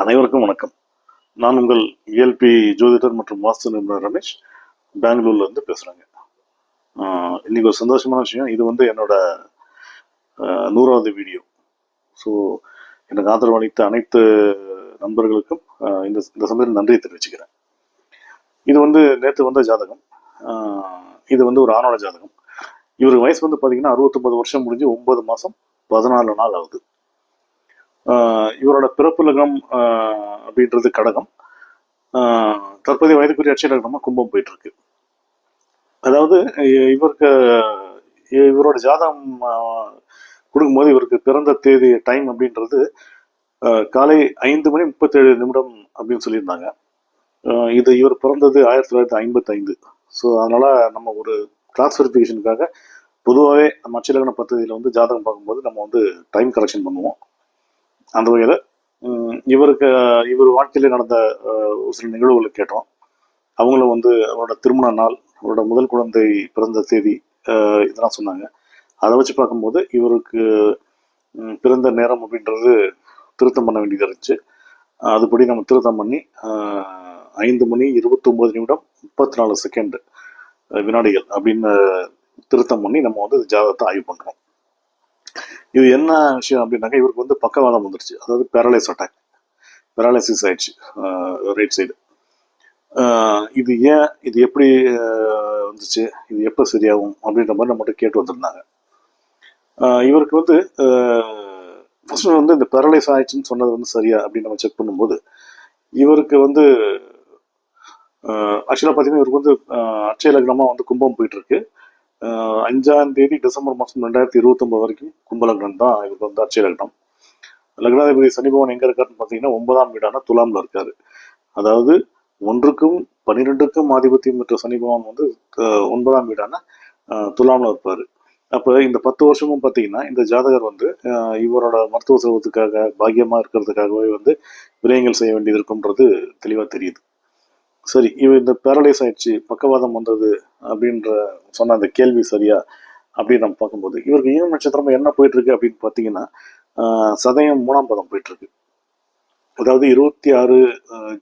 அனைவருக்கும் வணக்கம். நான் உங்கள் இஎல்பி ஜோதிடர் மற்றும் வாஸ்து நிபுணர் ரமேஷ். பெங்களூர்ல இருந்து பேசுறேங்க. இன்னைக்கு ஒரு சந்தோஷமான விஷயம். இது வந்து என்னோட நூறாவது வீடியோ. ஸோ எனக்கு ஆதரவு அளித்த அனைத்து நண்பர்களுக்கும் இந்த இந்த சமயத்தில் நன்றியை தெரிவிச்சுக்கிறேன். இது வந்து நேற்று வந்த ஜாதகம். இது வந்து ஒரு ஆணோட ஜாதகம். இவருக்கு வயசு வந்து பார்த்தீங்கன்னா அறுபத்தொம்பது வருஷம் முடிஞ்சு ஒன்பது மாதம் பதினாலு நாள் ஆகுது. இவரோட பிறப்பு லக்னம் அப்படின்றது கடகம். தற்போதைய வயதுக்குரிய அட்சய லக்னமாக கும்பம் போயிட்டு இருக்கு அதாவது இவருக்கு இவரோட ஜாதகம் கொடுக்கும்போது இவருக்கு பிறந்த தேதி டைம் அப்படின்றது காலை ஐந்து மணி முப்பத்தேழு நிமிடம் அப்படின்னு சொல்லியிருந்தாங்க. இது இவர் பிறந்தது ஆயிரத்தி தொள்ளாயிரத்தி ஐம்பத்தி ஐந்து ஸோ அதனால் நம்ம ஒரு கிளாஸ் வெரிஃபிகேஷனுக்காக பொதுவாகவே நம்ம அச்சலகன பദ്ധதியில் வந்து ஜாதகம் பார்க்கும்போது நம்ம வந்து டைம் கரெக்ஷன் பண்ணுவோம். அந்த வகையில் இவருக்கு இவர் வாழ்க்கையில் நடந்த ஒரு சில நிகழ்வுகளை கேட்டோம். அவங்களும் வந்து அவரோட திருமண நாள் அவரோட முதல் குழந்தை பிறந்த தேதி இதெல்லாம் சொன்னாங்க. அதை வச்சு பார்க்கும்போது இவருக்கு பிறந்த நேரம் அப்படின்றது திருத்தம் பண்ண வேண்டியது இருந்துச்சு. அதுபடி நம்ம திருத்தம் பண்ணி ஐந்து மணி இருபத்தொம்போது நிமிடம் முப்பத்தி நாலு செகண்ட் வினாடிகள் அப்படின்னு திருத்தம் பண்ணி நம்ம வந்து ஜாதகத்தை ஆய்வு பண்ணுறோம் இது என்ன விஷயம் அப்படின்னாக்கா இவருக்கு வந்து பக்கவாதம் வந்துடுச்சு அதாவது பேரலைஸ் அட்டாக் பேரலைசிஸ் ஆயிடுச்சு ரைட் சைடு இது ஏன் இது எப்படி வந்துச்சு இது எப்போ சரியாகும் அப்படின்ற மாதிரி நம்மகிட்ட கேட்டு வந்திருந்தாங்க. இவருக்கு வந்து ஃபர்ஸ்ட் வந்து இந்த பேரலைஸ் ஆயிடுச்சுன்னு சொன்னது வந்து சரியா அப்படின்னு நம்ம செக் பண்ணும்போது இவருக்கு வந்து ஆக்சுவலாக பார்த்தீங்கன்னா இவருக்கு வந்து ஆஹ், அட்சய லக்னமாக வந்து கும்பம் போயிட்டுருக்கு அஞ்சாம் தேதி டிசம்பர் மாதம் ரெண்டாயிரத்தி இருபத்தொன்பது வரைக்கும் கும்பலக்னம் தான் இவருக்கு வந்து அட்சய லக்னம் லக்னாதிபதி சனி எங்கே இருக்காருன்னு பார்த்தீங்கன்னா ஒன்பதாம் வீடான துலாமில் இருக்காரு. அதாவது ஒன்றுக்கும் பன்னிரெண்டுக்கும் ஆதிபத்தியம் பெற்ற சனி பகவான் வந்து ஒன்பதாம் வீடான துலாமில் இருப்பார். அப்போ இந்த பத்து வருஷமும் பார்த்தீங்கன்னா இந்த ஜாதகர் வந்து இவரோட மருத்துவ செலவத்துக்காக பாக்கியமாக இருக்கிறதுக்காகவே வந்து விரயங்கள் செய்ய வேண்டியது இருக்கும்ன்றது தெளிவாக தெரியுது. சரி இவ இந்த பேரலைஸ் ஆயிடுச்சு பக்கவாதம் வந்தது அப்படின்ற சொன்ன அந்த கேள்வி சரியா? அப்படின்னு நம்ம பார்க்கும்போது இவருக்கு ஈன நட்சத்திரம் என்ன போயிட்டு இருக்கு அப்படின்னு பார்த்தீங்கன்னா சதயம் மூணாம் பதம் போயிட்டு இருக்கு அதாவது இருபத்தி ஆறு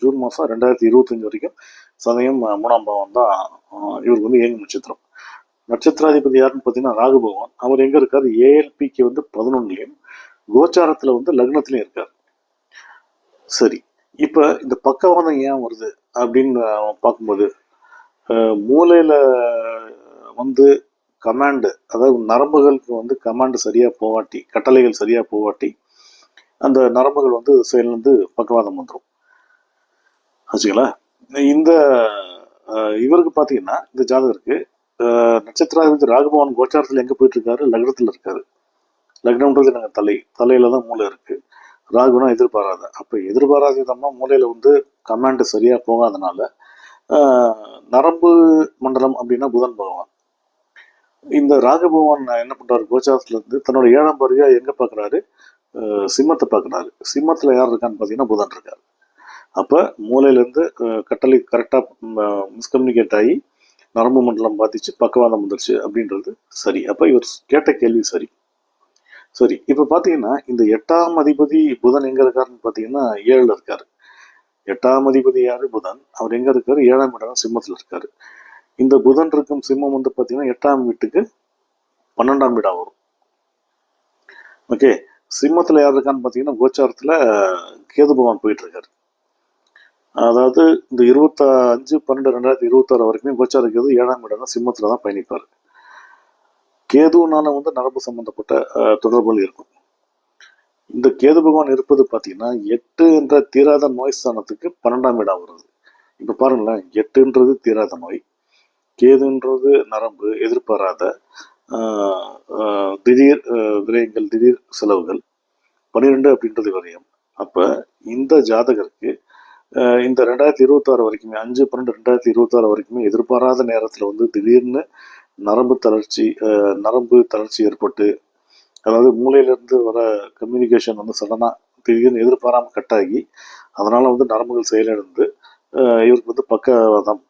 ஜூன் மாதம் ரெண்டாயிரத்தி இருபத்தஞ்சு வரைக்கும் சதயம் மூணாம் பாவம் தான் இவருக்கு வந்து ஏங்க நட்சத்திரம். நட்சத்திராதிபதி யாருன்னு பார்த்தீங்கன்னா ராகு பகவான். அவர் எங்கே இருக்கார்? ஏஎல்பிக்கு வந்து பதினொன்னுலையும் கோச்சாரத்தில் வந்து லக்னத்திலையும் இருக்கார். சரி இப்போ இந்த பக்கவாதம் ஏன் வருது? அப்படின்னு பார்க்கும்போது மூளையில் வந்து கமாண்டு அதாவது நரம்புகளுக்கு வந்து கமாண்டு சரியாக போவாட்டி கட்டளைகள் சரியாக போவாட்டி அந்த நரம்புகள் வந்து செயலிருந்து பக்கவாதம் வந்துடும் ஆச்சுங்களா? இந்த இவருக்கு பார்த்தீங்கன்னா இந்த ஜாதகருக்கு நட்சத்திராதிபதி ராகபவன் கோச்சாரத்தில் எங்கே போயிட்டு இருக்காரு? லக்னத்தில் இருக்காரு. லக்னம்ன்றது நாங்கள் தலை. தலையில தான் மூளை இருக்குது ராகுனா எதிர்பாராத. அப்போ எதிர்பாராத விதமாக மூளையில் வந்து கமாண்டு சரியாக போகாதனால நரம்பு மண்டலம் அப்படின்னா புதன் பகவான். இந்த ராகபகவான் என்ன பண்ணுறாரு கோச்சாரத்துலேருந்து தன்னோட ஏழாம் பருவியாக எங்கே பார்க்குறாரு சிம்மத்தை பார்க்குறாரு சிம்மத்தில் யார் இருக்கான்னு பார்த்தீங்கன்னா புதன் இருக்காரு. அப்போ மூளையிலேருந்து கட்டளை கரெக்டாக மிஸ்கம்யூனிகேட் ஆகி நரம்பு மண்டலம் பாதிச்சு பக்கவாதம் வந்துருச்சு அப்படின்றது சரி. அப்போ இவர் கேட்ட கேள்வி சரி. சரி இப்போ பாத்தீங்கன்னா இந்த எட்டாம் அதிபதி புதன் எங்க இருக்காருன்னு பார்த்தீங்கன்னா ஏழுல இருக்காரு. எட்டாம் அதிபதி யாரு? புதன். அவர் எங்க இருக்காரு? ஏழாம் இடம் சிம்மத்துல இருக்காரு. இந்த புதன் இருக்கும் சிம்மம் வந்து பாத்தீங்கன்னா எட்டாம் வீட்டுக்கு பன்னெண்டாம் வீடா வரும். ஓகே சிம்மத்தில் யார் இருக்கான்னு பாத்தீங்கன்னா கோச்சாரத்துல கேது பகவான் போயிட்டு இருக்காரு. அதாவது இந்த இருபத்தஞ்சு பன்னெண்டு ரெண்டாயிரத்தி இருபத்தாறு வரைக்கும் கோச்சார கேது ஏழாம் இடம் சிம்மத்தில் சிம்மத்துல தான் பயணிப்பார். கேதுனால வந்து நரம்பு சம்பந்தப்பட்ட தொடர்புகள் இருக்கும். இந்த கேது பகவான் இருப்பது பார்த்தீங்கன்னா எட்டு என்ற தீராத நோய் ஸ்தானத்துக்கு பன்னெண்டாம் இடம் வருது இப்போ பாருங்களேன் எட்டுன்றது தீராத நோய் கேதுன்றது நரம்பு எதிர்பாராத ஆஹ், திடீர் விரயங்கள் திடீர் செலவுகள் பன்னிரெண்டு அப்படின்றது விரயம். அப்போ இந்த ஜாதகருக்கு இந்த ரெண்டாயிரத்தி இருபத்தாறு வரைக்குமே அஞ்சு பன்னெண்டு ரெண்டாயிரத்தி இருபத்தாறு வரைக்குமே எதிர்பாராத நேரத்தில் வந்து திடீர்னு நரம்பு தளர்ச்சி நரம்பு தளர்ச்சி ஏற்பட்டு அதாவது மூளையிலேருந்து வர கம்யூனிகேஷன் வந்து சடனாக திடீர்னு எதிர்பாராமல் கட் ஆகி அதனால் வந்து நரம்புகள் செயலிழந்து இவருக்கு வந்து பக்கவாதம்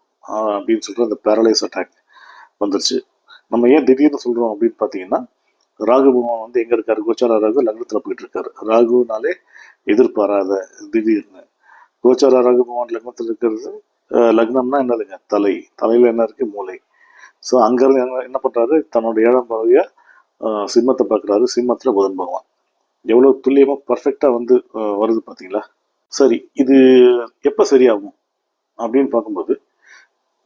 அப்படின்னு சொல்கிற அந்த பேரலைஸ் அட்டாக் வந்துருச்சு. நம்ம ஏன் திடீர்னு சொல்கிறோம் அப்படின்னு பார்த்தீங்கன்னா ராகு பகவான் வந்து எங்கே இருக்காரு? கோச்சார ராகு லக்னத்தில் போயிட்டு இருக்காரு. ராகுனாலே எதிர்பாராத திடீர்னு. கோச்சார ராகு பகவான் லக்னத்தில் இருக்கிறது லக்னம்னா என்னதுங்க? தலை. தலையில் என்ன இருக்குது மூளை. ஸோ அங்கேருந்து என்ன- என்ன பண்ணுறாரு தன்னோட ஏழாம் பகுதியை சிம்மத்தை பார்க்குறாரு. சிம்மத்தில் புதன் பகவான். எவ்வளோ துல்லியமாக பர்ஃபெக்டாக வந்து வருது பார்த்தீங்களா சரி இது எப்போ சரியாகும்? அப்படின்னு பார்க்கும்போது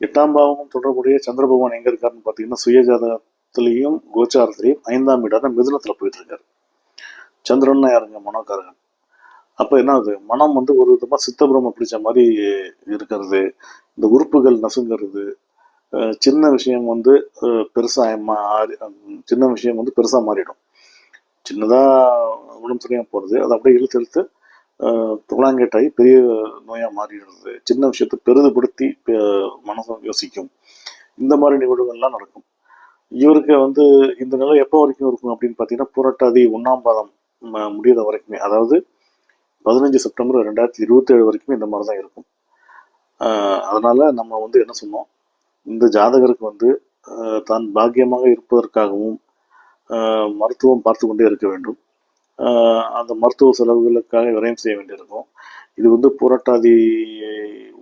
எட்டாம் பாவமும் தொடர்புடைய சந்திர பகவான் எங்கே இருக்காருன்னு பார்த்தீங்கன்னா சுயஜாதகத்திலையும் கோச்சாரத்திலையும் ஐந்தாம் இடான மிதுனத்தில் போயிட்டு இருக்காரு. சந்திரன் யாருங்க? மனோக்காரகன் அப்போ என்ன ஆகுது? மனம் வந்து ஒரு விதமாக சித்தபிரம்ம பிடிச்ச மாதிரி இருக்கிறது. இந்த உறுப்புகள் நசுங்கிறது சின்ன விஷயம் வந்து பெருசாக பெருசா சின்ன விஷயம் வந்து பெருசாக மாறிடும். சின்னதாக உடம்பு சரியாக போகிறது அது அப்படியே இழுத்து இழுத்து அஹ் துளாங்கேட்டாகி பெரிய நோயாக மாறிடுறது. சின்ன விஷயத்தை பெரிதுபடுத்தி அஹ் மனசை யோசிக்கும். இந்த மாதிரி நிகழ்வுகள்லாம் நடக்கும். இவருக்கு வந்து இந்த நிலை எப்போ வரைக்கும் இருக்கும் அப்படின்னு பார்த்தீங்கன்னா புரட்டாதி ஒன்றாம் பாதம் முடியாத முடியிற வரைக்குமே. அதாவது பதினஞ்சு செப்டம்பர் ரெண்டாயிரத்தி இருபத்தேழு வரைக்கும் வரைக்குமே இந்த மாதிரி தான் இருக்கும். அதனால் நம்ம வந்து என்ன சொன்னோம்? இந்த ஜாதகருக்கு வந்து தான் பாக்கியமாக இருப்பதற்காகவும் மருத்துவம் பார்த்து கொண்டே இருக்க வேண்டும். அந்த மருத்துவ செலவுகளுக்காக விரயம் செய்ய வேண்டியிருக்கும். இது வந்து புரட்டாதி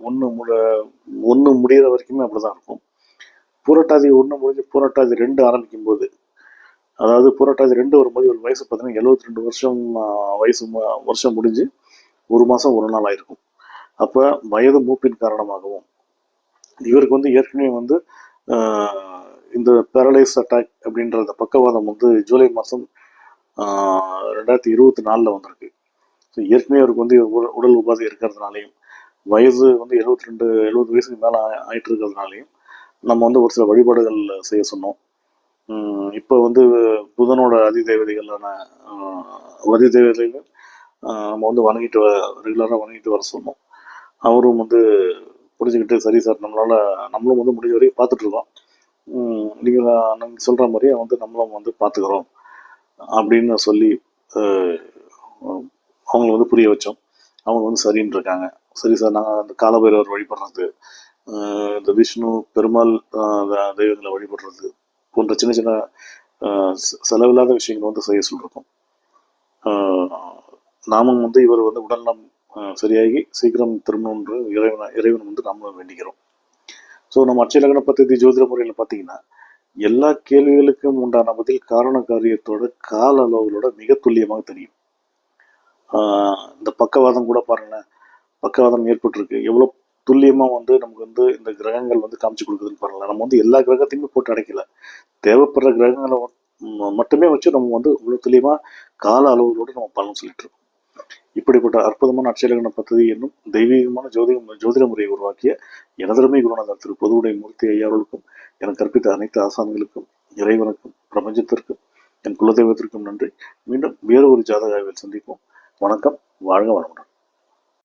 ஒன்று முட ஒன்று முடிகிற வரைக்குமே அப்படிதான் இருக்கும். புரட்டாதி ஒன்று முடிஞ்சு புரட்டாதி ரெண்டு ஆரம்பிக்கும் போது அதாவது புரட்டாதி ரெண்டு வரும்போது ஒரு வயசு பார்த்தீங்கன்னா எழுபத்தி ரெண்டு வருஷம் வயசு வருஷம் முடிஞ்சு ஒரு மாதம் ஒரு நாள் ஆயிருக்கும். அப்போ வயது மூப்பின் காரணமாகவும் இவருக்கு வந்து ஏற்கனவே வந்து இந்த பேரலைஸ் அட்டாக் அப்படின்ற அந்த பக்கவாதம் வந்து ஜூலை மாதம் ரெண்டாயிரத்தி இருபத்தி நாலில் வந்திருக்கு. ஸோ ஏற்கனவே அவருக்கு வந்து உடல் உபாதை இருக்கிறதுனாலையும் வயசு வந்து எழுபத்தி ரெண்டு எழுபது வயசுக்கு மேலே ஆயிட்டு இருக்கிறதுனாலையும் நம்ம வந்து ஒரு சில வழிபாடுகள் செய்ய சொன்னோம். இப்போ வந்து புதனோட அதிதேவதைகளான தேவதைகளான அதிதேவதைகள் ஆஹ் நம்ம வந்து வணங்கிட்டு ரெகுலராக வணங்கிட்டு வர சொன்னோம். அவரும் வந்து புரிஞ்சுக்கிட்டு சரி சார் நம்மளால் நம்மளும் வந்து முடிஞ்ச வரைக்கும் பார்த்துட்ருக்கோம் நீங்கள் நீங்கள் சொல்கிற மாதிரியே வந்து நம்மளும் வந்து பார்த்துக்கிறோம் அப்படின்னு சொல்லி அவங்கள வந்து புரிய வச்சோம். அவங்க வந்து சரின்னு இருக்காங்க. சரி சார் நாங்கள் அந்த காலபைரவர் வழிபடுறது இந்த விஷ்ணு பெருமாள் த- தெய்வங்களை வழிபடுறது போன்ற சின்ன சின்ன செலவில்லாத விஷயங்களை வந்து செய்ய சொல்லியிருக்கோம் நாமும் வந்து இவர் வந்து உடல்நலம் சரியாகி சீக்கிரம் திரும்பணுன்ற இறைவனை இறைவன் வந்து நம்ம வேண்டிக்கிறோம். ஸோ நம்ம அட்சய லக்ன ஜோதிட முறையில் பார்த்தீங்கன்னா எல்லா கேள்விகளுக்கும் உண்டான பதில் காரண காரியத்தோட கால அளவுகளோட மிக துல்லியமாக தெரியும். இந்த பக்கவாதம் கூட பாருங்களேன். பக்கவாதம் ஏற்பட்டிருக்கு. எவ்வளோ துல்லியமாக வந்து நமக்கு வந்து இந்த கிரகங்கள் வந்து காமிச்சு கொடுக்குதுன்னு பாருங்களேன். நம்ம வந்து எல்லா கிரகத்தையுமே போட்டு அடைக்கல. தேவைப்படுற கிரகங்களை மட்டுமே வச்சு நம்ம வந்து இவ்வளோ துல்லியமாக கால அளவுகளோடு நம்ம பலன் சொல்லிட்டு இருக்கோம். இப்படிப்பட்ட அற்புதமான அட்சயலகன பദ്ധதி என்னும் தெய்வீகமான ஜோதிக ஜோதிட முறையை உருவாக்கிய எனதருமை குருநாதர் திரு பொதுவுடை மூர்த்தி ஐயாவர்களுக்கும் எனக்கு கற்பித்த அனைத்து ஆசான்களுக்கும் இறைவனுக்கும் பிரபஞ்சத்திற்கும் என் குலதெய்வத்திற்கும் நன்றி. மீண்டும் வேறு ஒரு ஜாதக ஆய்வில் சந்திப்போம். வணக்கம். வாழ்க வளமுடன்.